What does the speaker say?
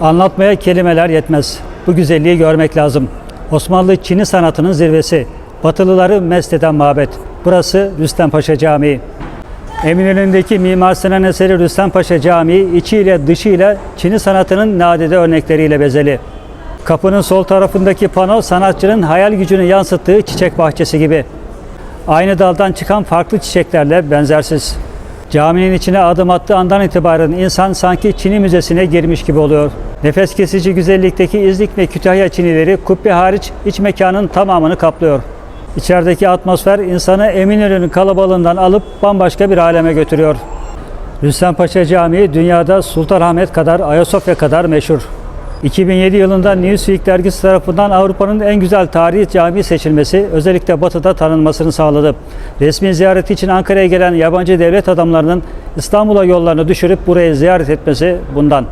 Anlatmaya kelimeler yetmez. Bu güzelliği görmek lazım. Osmanlı Çini sanatının zirvesi. Batılıları mest eden mabet. Burası Rüstem Paşa Camii. Eminönü'ndeki Mimar Sinan eseri Rüstem Paşa Camii içiyle dışıyla Çini sanatının nadide örnekleriyle bezeli. Kapının sol tarafındaki pano sanatçının hayal gücünü yansıttığı çiçek bahçesi gibi. Aynı daldan çıkan farklı çiçeklerle benzersiz. Caminin içine adım attığı andan itibaren insan sanki Çin'i müzesine girmiş gibi oluyor. Nefes kesici güzellikteki İznik ve Kütahya Çinileri kubbe hariç iç mekanın tamamını kaplıyor. İçerideki atmosfer insanı Eminönü'nün kalabalığından alıp bambaşka bir aleme götürüyor. Rüstem Paşa Camii dünyada Sultanahmet kadar, Ayasofya kadar meşhur. 2007 yılında Newsweek dergisi tarafından Avrupa'nın en güzel tarihi cami seçilmesi özellikle batıda tanınmasını sağladı. Resmi ziyareti için Ankara'ya gelen yabancı devlet adamlarının İstanbul'a yollarını düşürüp burayı ziyaret etmesi bundan.